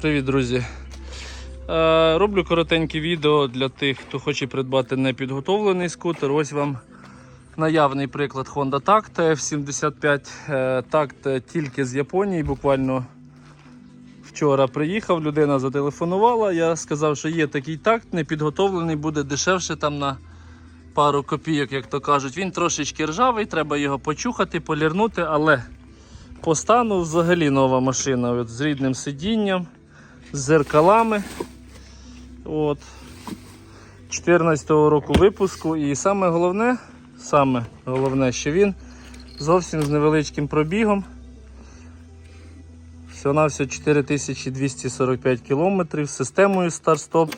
Привіт, друзі. Е, роблю коротеньке відео для тих, хто хоче придбати непідготовлений скутер. Ось вам наявний приклад Honda Tact F75. Е, Tact тільки з Японії. Буквально вчора приїхав, людина зателефонувала. Я сказав, що є такий такт, непідготовлений, буде дешевше там на пару копійок, як то кажуть. Він трошечки ржавий, треба його почухати, полірнути, але по стану взагалі нова машина от, з рідним сидінням, з зеркалами. От. 14-го року випуску. І саме головне, саме головне, що він зовсім з невеличким пробігом. Всього все 4245 км з системою старт-стоп,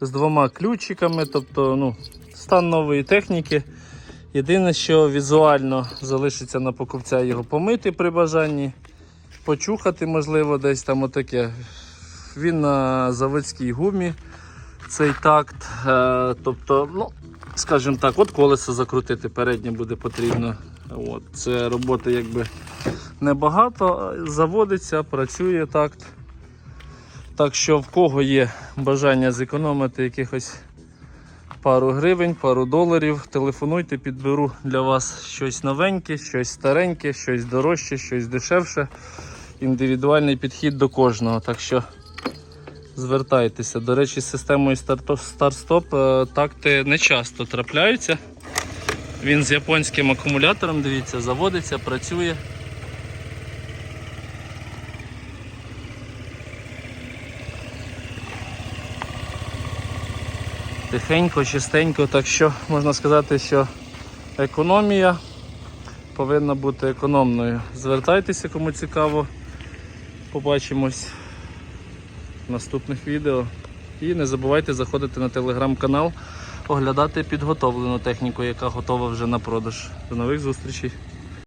з двома ключиками, тобто ну, стан нової техніки. Єдине, що візуально залишиться на покупця його помити при бажанні, почухати, можливо, десь там отаке. Він на заводській гумі, цей такт. Е, тобто, ну, скажімо так, от колесо закрутити переднє буде потрібно. От, це роботи якби небагато, заводиться, працює такт. Так що в кого є бажання зекономити якихось пару гривень, пару доларів. Телефонуйте, підберу для вас щось новеньке, щось стареньке, щось дорожче, щось дешевше. Індивідуальний підхід до кожного. Так що звертайтеся. До речі, з системою старт-стоп е, такти не часто трапляються. Він з японським акумулятором, дивіться, заводиться, працює. Тихенько, чистенько, так що можна сказати, що економія повинна бути економною. Звертайтеся, кому цікаво. Побачимось наступних відео. І не забувайте заходити на телеграм-канал, оглядати підготовлену техніку, яка готова вже на продаж. До нових зустрічей!